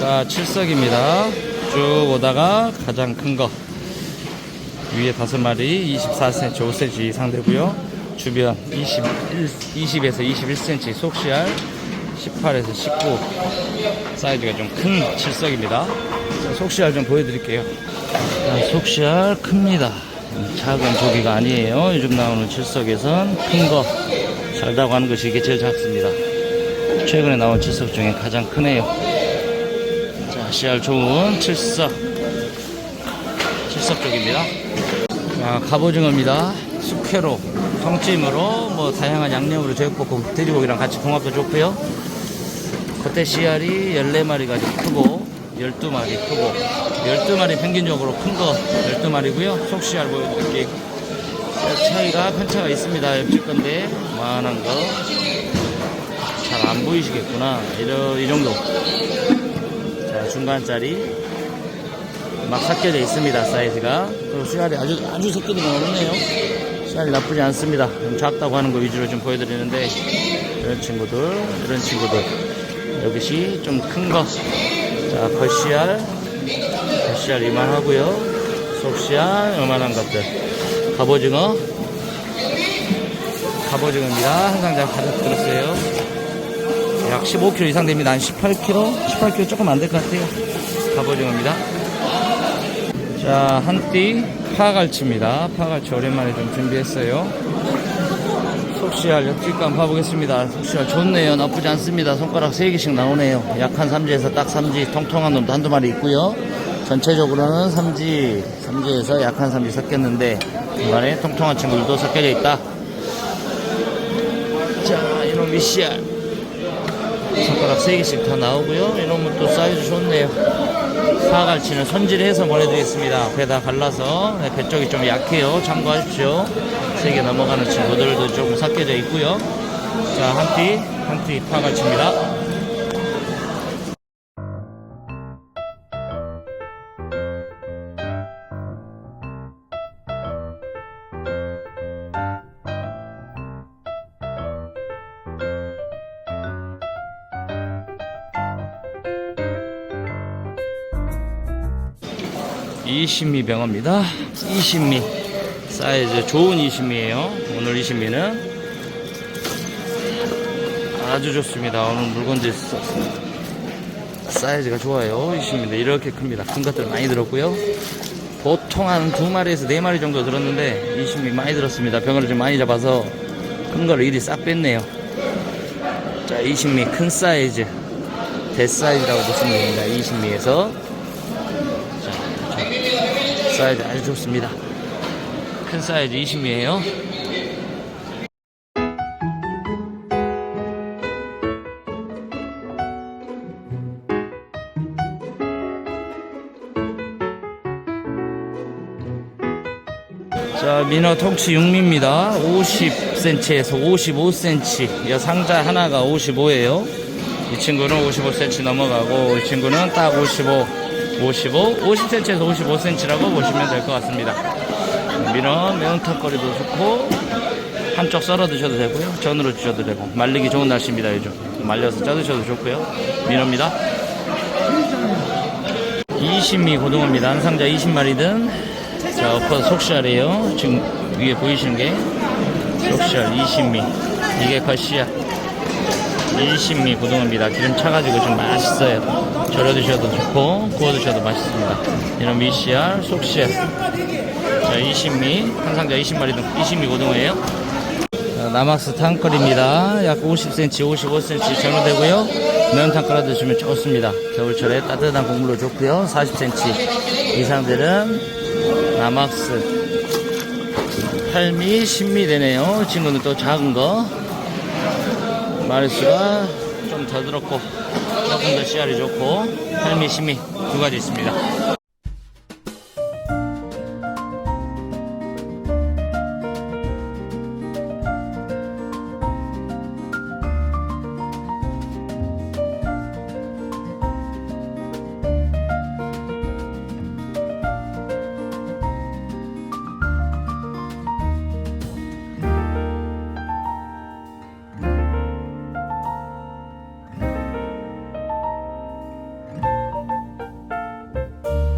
자, 칠석입니다. 쭉 오다가 가장 큰 거. 위에 다섯 마리 24cm, 5cm 이상 되고요. 주변 21, 20에서 21cm 속시알 18에서 19 사이즈가 좀큰 칠석입니다. 자, 속시알 좀 보여드릴게요. 자, 속시알 큽니다. 작은 조기가 아니에요. 요즘 나오는 칠석에선 큰 거. 잘다고 하는 것이 이게 제일 작습니다. 최근에 나온 칠석 중에 가장 크네요. 자, 씨알 좋은 칠석. 칠석 쪽입니다. 자, 갑오징어입니다. 숙회로, 통찜으로, 뭐, 다양한 양념으로 제육볶음, 돼지고기랑 같이 궁합도 좋고요. 겉에 씨알이 14마리가 좀 크고, 12마리 크고, 12마리 평균적으로 큰 거 12마리고요. 속씨알 보여드릴게요. 차이가 편차가 있습니다. 옆집 건데, 만한 거. 잘 안 보이시겠구나. 이 정도. 자, 중간짜리. 막 섞여져 있습니다. 사이즈가. 그리고 씨알이 아주, 아주 섞이는 건 없네요. 씨알이 나쁘지 않습니다. 좀 작다고 하는 거 위주로 좀 보여드리는데, 이런 친구들, 이런 친구들. 여기시 좀 큰 거. 자, 겉씨알. 겉씨알 이만하고요 속씨알, 요만한 것들. 갑오징어. 갑오징어입니다. 항상 잘 가득 들었어요. 약 15kg 이상 됩니다. 한 18kg? 18kg 조금 안 될 것 같아요. 갑오징어입니다. 자, 한 띠 파갈치입니다. 파갈치 오랜만에 좀 준비했어요. 속시알 한번 봐보겠습니다. 속시알 좋네요. 나쁘지 않습니다. 손가락 3개씩 나오네요. 약한 삼지에서 딱 삼지, 통통한 놈도 한두 마리 있고요. 전체적으로는 삼지, 삼지에서 약한 삼지 섞였는데 중간에 통통한 친구들도 섞여져 있다. 자, 이놈이 씨알. 손가락 3개씩 다 나오고요. 이놈은 또 사이즈 좋네요. 사갈치는 손질해서 보내드리겠습니다. 배다 갈라서 네, 배 쪽이 좀 약해요. 참고하십시오. 3개 넘어가는 친구들도 조금 섞여져 있고요. 자, 한 띠, 한띠 파갈치입니다. 이신미 병어입니다. 이신미 사이즈 좋은 이신미예요. 오늘 이신미는 아주 좋습니다. 오늘 물건들 사이즈가 좋아요. 이신미인데 이렇게 큽니다. 큰 것들 많이 들었고요. 보통 한 두 마리에서 네 마리 정도 들었는데 이신미 많이 들었습니다. 병어를 좀 많이 잡아서 큰 거를 이리 싹 뺐네요. 자, 이신미 큰 사이즈 대사이즈라고 보시면 됩니다. 이신미에서 사이즈 아주 좋습니다. 큰 사이즈 20미에요. 자, 민어 통치 6미입니다. 50cm에서 55cm. 이 상자 하나가 55예요. 이 친구는 55cm 넘어가고, 이 친구는 딱 55. 55, 50cm에서 55cm라고 보시면 될 것 같습니다. 민어 매운탕거리도 좋고 한쪽 썰어 드셔도 되고요. 전으로 드셔도 되고 말리기 좋은 날씨입니다. 요즘 말려서 쪄 드셔도 좋고요. 민어입니다. 20미 고등어입니다. 한 상자 20마리든 자 엎어서 속시알이에요. 지금 위에 보이시는 게 속시알 20미 이게 겉시 알 20미 고등어입니다. 기름 차가지고 좀 맛있어요. 절여 드셔도 좋고 구워 드셔도 맛있습니다. 이런 미씨알, 속씨알. 자, 20미 한 상자 20마리 등 20미 고등어예요. 자, 남악스 탕거리입니다. 약 50cm, 55cm 전후되고요. 매운탕 끓여 드시면 좋습니다. 겨울철에 따뜻한 국물로 좋고요. 40cm 이상들은 남악스 8미, 10미 되네요. 이 친구는 또 작은 거. 마리수가 좀 더 들었고 조금 더 씨알이 좋고 8미, 10미 두 가지 있습니다.